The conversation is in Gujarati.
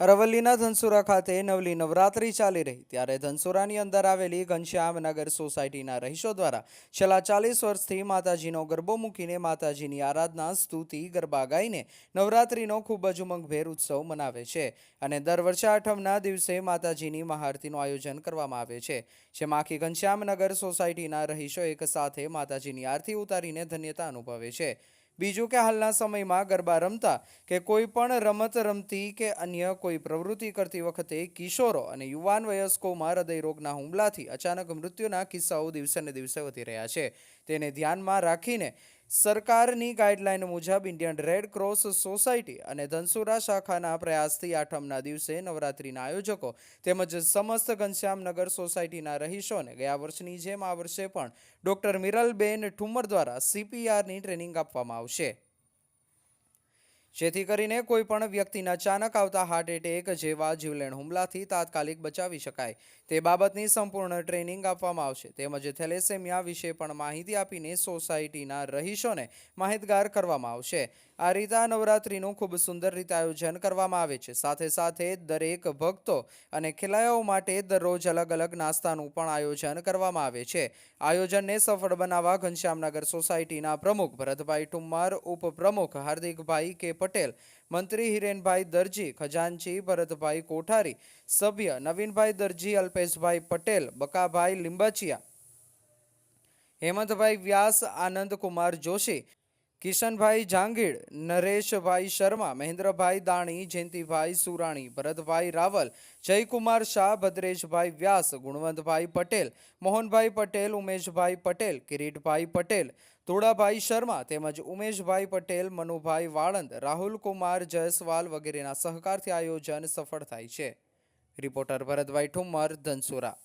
અરવલ્લીના ધનસુરા ખાતે નવલી નવરાત્રી ચાલી રહી. ત્યારે ધનસુરાની અંદર આવેલી ઘનશ્યામનગર સોસાયટીના રહીશો દ્વારા છેલ્લા ચાલીસ વર્ષથી માતાજીનો ગરબો મૂકીને માતાજીની આરાધના, સ્તુતિ, ગરબા ગાઈને નવરાત્રીનો ખૂબ જ ઉમંગભેર ઉત્સવ મનાવે છે અને દર વર્ષે આઠમના દિવસે માતાજીની મહાઆરતીનું આયોજન કરવામાં આવે છે. જેમાં આખી ઘનશ્યામનગર સોસાયટીના રહીશો એક સાથે માતાજીની આરતી ઉતારીને ધન્યતા અનુભવે છે. બીજું કે હાલના સમયમાં ગરબા રમતા કે કોઈ પણ રમત રમતી કે અન્ય કોઈ પ્રવૃત્તિ કરતી વખતે કિશોરો અને યુવાન વયસ્કોમાં હૃદયરોગના હુમલાથી અચાનક મૃત્યુના કિસ્સાઓ દિવસે ને દિવસે વધી રહ્યા છે. તેને ધ્યાનમાં રાખીને સરકારની ગાઈડલાઈન મુજબ ઇન્ડિયન રેડ ક્રોસ સોસાયટી અને ધનસુરા શાખાના પ્રયાસથી આઠમના દિવસે નવરાત્રિના આયોજકો તેમજ સમસ્ત ઘનશ્યામનગર સોસાયટીના રહીશોને ગયા વર્ષની જેમ આ વર્ષે પણ ડોક્ટર મિરલબેન ઠુમર દ્વારા સીપીઆરની ટ્રેનિંગ આપવામાં આવશે. જેથી કરીને કોઈ પણ વ્યક્તિને અચાનક આવતા હાર્ટ એટેક જેવા જીવલેણ હુમલાથી તાત્કાલિક બચાવી શકાય. તે બાબતની સંપૂર્ણ ટ્રેનિંગ આપવામાં આવશે. તેમજ થેલેસેમિયા વિશે પણ માહિતી આપીને સોસાયટીના રહીશોને માહિતગાર કરવામાં આવશે. આ રીતે નવરાત્રિનું ખૂબ સુંદર રીતે આયોજન કરવામાં આવે છે. સાથે સાથે દરેક ભક્તો અને ખેલાયાઓ માટે દરરોજ અલગ અલગ નાસ્તાનું પણ આયોજન કરવામાં આવે છે. આયોજનને સફળ બનાવવા ઘનશ્યામનગર સોસાયટીના પ્રમુખ ભરતભાઈ ઠુમ્મર, ઉપપ્રમુખ હાર્દિકભાઈ કે પટેલ, મંત્રી હિરેનભાઈ દરજી, ખજાનચી ભરતભાઈ કોઠારી, સભ્ય નવીનભાઈ દરજી, અલ્પેશભાઈ પટેલ, બકાભાઈ લીંબાચિયા, હેમંતભાઈ વ્યાસ, આનંદકુમાર જોશી કિશનભાઈ જાંગીડ, નરેશભાઈ શર્મા, મહેન્દ્રભાઈ દાણી, જયંતિભાઈ સુરાણી, ભરતભાઈ રાવલ, જયકુમાર શાહ, ભદ્રેશભાઈ વ્યાસ, ગુણવંતભાઈ પટેલ, મોહનભાઈ પટેલ, ઉમેશભાઈ પટેલ, કિરીટભાઈ પટેલ, ધોળાભાઈ શર્મા તેમજ ઉમેશભાઈ પટેલ, મનુભાઈ વાળંદ રાહુલ કુમાર જયસ્વાલ વગેરેના સહકારથી આયોજન સફળ થાય છે. રિપોર્ટર ભરતભાઈ ઠુમ્મર, ધનસુરા.